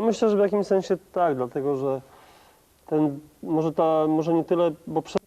Myślę, że w jakimś sensie tak, dlatego że ten, może ta, może nie tyle, bo prze...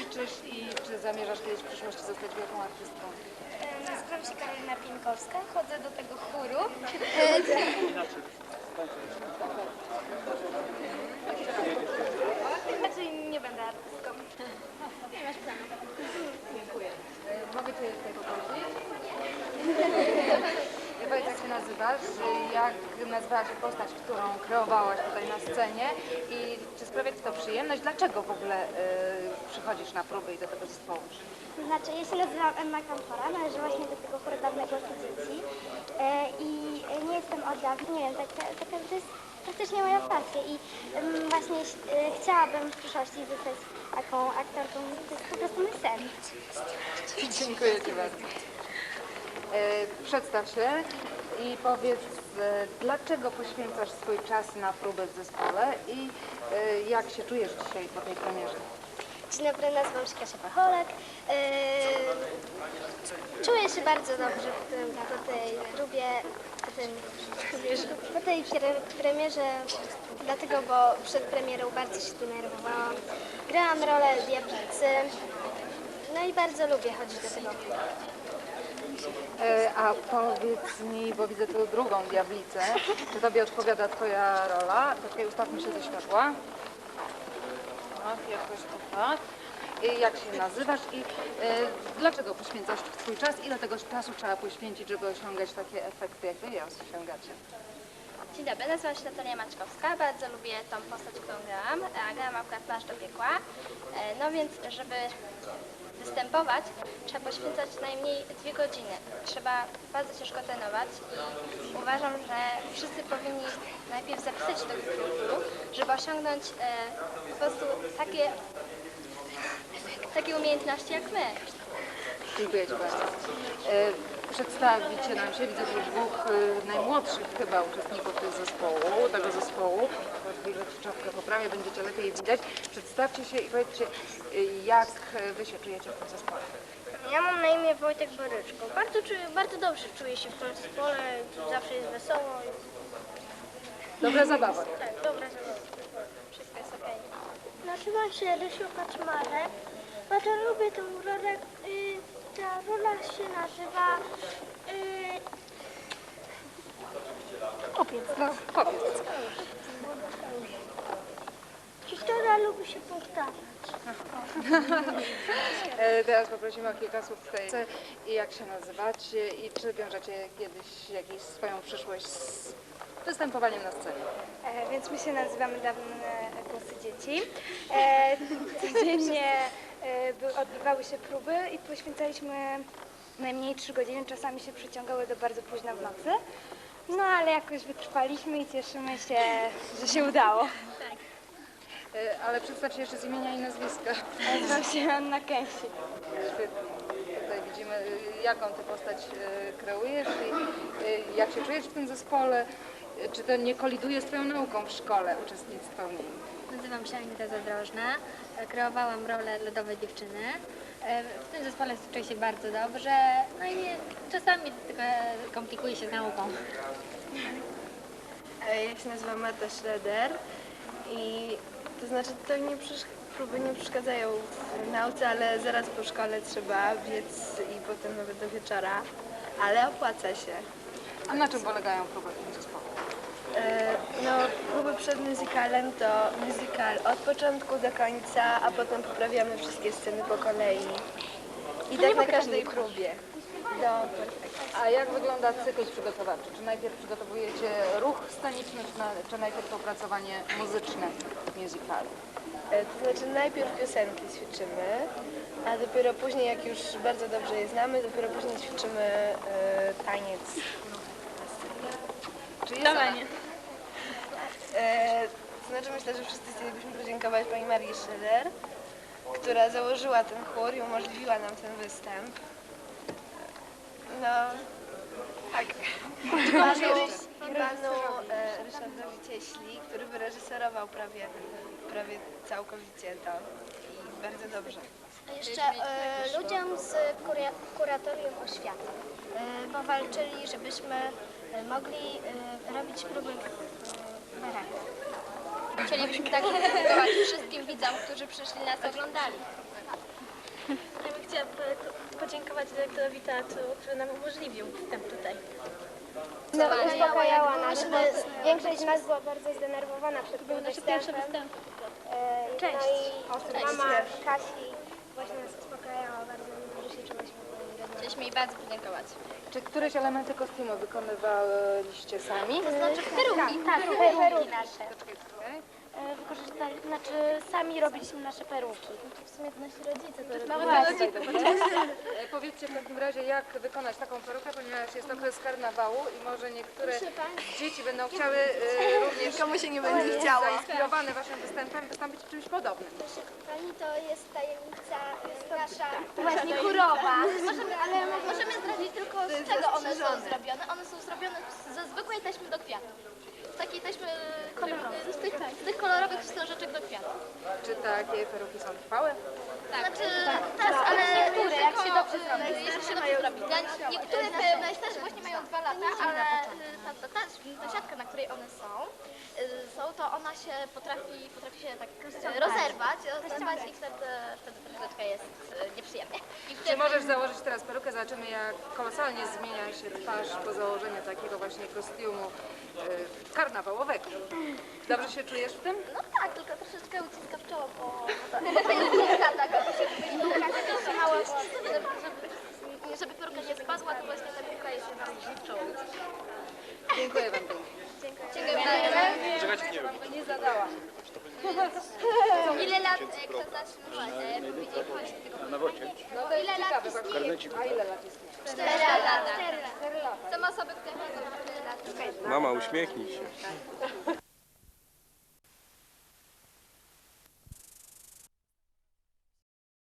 ćwiczysz i czy zamierzasz kiedyś w przyszłości zostać wielką artystką? Nazywam się Karolina Pienkowska, chodzę do tego chóru. Znaczy nie będę artystką. Nie masz planu. Dziękuję. Y, Mogę Cię tutaj poprosić? Y, Powiedz, jak się nazywasz, y, jak nazywała się postać, którą kreowałaś tutaj na scenie i czy sprawia Ci to przyjemność? Dlaczego w ogóle y, przychodzisz na próby i do tego zespołu? Znaczy, ja się nazywam Emma Kampora, należę właśnie do tego chóru dawnego dzieci e, i nie jestem od dawna, nie wiem, tak, tak, to jest praktycznie moja pasja i właśnie e, chciałabym w przyszłości zostać taką aktorką, to jest po prostu mój sen. Dziękuję Ci bardzo. E, Przedstaw się i powiedz, e, dlaczego poświęcasz swój czas na próbę w zespole i e, jak się czujesz dzisiaj po tej premierze? Dzień dobry, nazywam się Kasia Pacholek. E, czuję się bardzo dobrze po, tym, po tej próbie, po, tym, po tej pre- premierze, dlatego, bo przed premierą bardzo się denerwowałam. Grałam rolę diablicy, no i bardzo lubię chodzić do tego. E, A powiedz mi, bo widzę tu drugą diablicę, czy Tobie odpowiada Twoja rola? Tutaj ustawmy się ze światła. Tak, jakoś to tak. I jak się nazywasz i e, dlaczego poświęcasz swój czas? Ile tego czasu trzeba poświęcić, żeby osiągać takie efekty, jak Wy je osiągacie? Dzień dobry, nazywam się Natalia Maćkowska. Bardzo lubię tą postać, którą grałam. A grałam akurat Plaż do piekła. E, No więc, żeby występować, trzeba poświęcać najmniej dwie godziny. Trzeba bardzo ciężko trenować i uważam, że wszyscy powinni najpierw zapisać się do kursu, żeby osiągnąć e, po prostu takie, takie umiejętności jak my. Dziękuję Ci bardzo. Przedstawicie nam się, widzę tu dwóch e, najmłodszych chyba uczestników tego zespołu, tego zespołu. Czapkę poprawię, będziecie lepiej widać. Przedstawcie się i powiedzcie, e, jak Wy się czujecie w tym zespole. Ja mam na imię Wojtek Boryczko. Bardzo, czuję, bardzo dobrze czuję się w tym zespole. Zawsze jest wesoło. Dobra zabawa. Tak, dobra, wszystko jest okej. Nazywam się Rysiu Kaczmarek. Bardzo lubię tę rolę. Y, ta rola się nazywa... Y, Opiec, no. Powiedz. Historia lubi się powtarzać. E, Teraz poprosimy o kilka słów tutaj. I jak się nazywacie i czy wiążecie kiedyś jakąś swoją przyszłość z występowaniem na scenie? E, Więc my się nazywamy Dawne Głosy Dzieci. E, codziennie odbywały się próby i poświęcaliśmy najmniej 3 godziny, czasami się przeciągały do bardzo późna w nocy. No ale jakoś wytrwaliśmy i cieszymy się, że się udało. E, Ale przedstaw się jeszcze z imienia i nazwiska. Nazywam się Anna Kęsi. Świetnie. Tutaj widzimy, jaką ty postać kreujesz i jak się czujesz w tym zespole. Czy to nie koliduje z twoją nauką w szkole, uczestnictwo w niej? Nazywam się Anita Zadrożna. Kreowałam rolę lodowej dziewczyny. E, W tym zespole czuję się bardzo dobrze. No i nie, czasami trochę komplikuje się z nauką. E, Ja się nazywam Marta Schroeder i to znaczy to nie próby nie przeszkadzają w nauce, ale zaraz po szkole trzeba biec i potem nawet do wieczora, ale opłaca się. A na czym polegają próby w tym zespole? E, No, próby przed musicalem to musical od początku do końca, a potem poprawiamy wszystkie sceny po kolei. I tak na każdej próbie. do perfekcji. A jak wygląda cykl przygotowawczy? Czy najpierw przygotowujecie ruch sceniczny, czy, na, czy najpierw opracowanie muzyczne musicalu? E, To znaczy najpierw piosenki ćwiczymy, a dopiero później, jak już bardzo dobrze je znamy, dopiero później ćwiczymy e, taniec. Czy jest ona- E, to znaczy myślę, że wszyscy chcielibyśmy podziękować pani Marii Schiller, która założyła ten chór i umożliwiła nam ten występ. No, tak. Panu, panu e, Ryszardowi Cieśli, który wyreżyserował prawie, prawie całkowicie to i bardzo dobrze. A jeszcze e, ludziom z kuria, kuratorium oświaty, e, bo walczyli, żebyśmy e, mogli e, robić próby. Chcielibyśmy tak podziękować wszystkim widzom, którzy przyszli nas oglądali. Ja bym chciała po- podziękować dyrektorowi teatru, który nam umożliwił wstęp tutaj. No, uspokajała nas, bo większość z nas była bardzo zdenerwowana przed tym Nasze pierwsze występem. występy. E, Cześć. No i mama Kasi właśnie nas uspokajała bardzo, że się wolni. Chcieliśmy jej bardzo podziękować. Czy któreś elementy kostiumu wykonywaliście sami? To znaczy peruki, tak, peruki nasze. Wykorzystali, znaczy sami robiliśmy nasze peruki. W sumie to nasi rodzice to Mamy Właśnie. E, Powiedzcie w takim razie, jak wykonać taką perukę, ponieważ jest okres karnawału i może niektóre dzieci będą chciały e, również Komu się nie będzie chciało. zainspirowane waszym występem wystąpić w czymś podobnym. Pani to jest tajemnica e, nasza. Właśnie kurowa. Możemy, ale możemy zdradzić tylko z czego one są zrobione. One są zrobione z- ze zwykłej taśmy do kwiatów. Z takiej taśmy kolorowej. Z tych, z tych kolorowych wstążeczek do kwiatów. Czy takie peruki są trwałe? Znaczy, tak, ale niektóre, jak się dobrze zrobi. Jeśli się dobrze zrobi. Niektóre te najstarsze właśnie mają dwa lata, ale ta, ta, ta, ta siatka, na której one są, y, są, to ona się potrafi, potrafi się tak rozerwać, rozerwać i wtedy, wtedy troszeczkę jest y, nieprzyjemnie. Czy możesz założyć teraz perukę? Zobaczymy, jak kolosalnie zmienia się twarz po założeniu takiego właśnie kostiumu e, karnawałowego. Dobrze się czujesz w tym? no tak, tylko troszeczkę uciska w czoło, bo, bo to jest kilka tak, aby się żeby, żeby, żeby peruka nie spadła, to właśnie ta peruka jest w czoło. Dziękuję wam pięknie. Dziękuję bardzo. Nie zadałam. Ile lat e, kto zacznie e, powiedzieć chodź do tego No to jest Ile lat ciekawe. właśnie. A ile lat jest? 4 lata. Są osoby, które chodzą 4 lata. Mama, uśmiechnij się.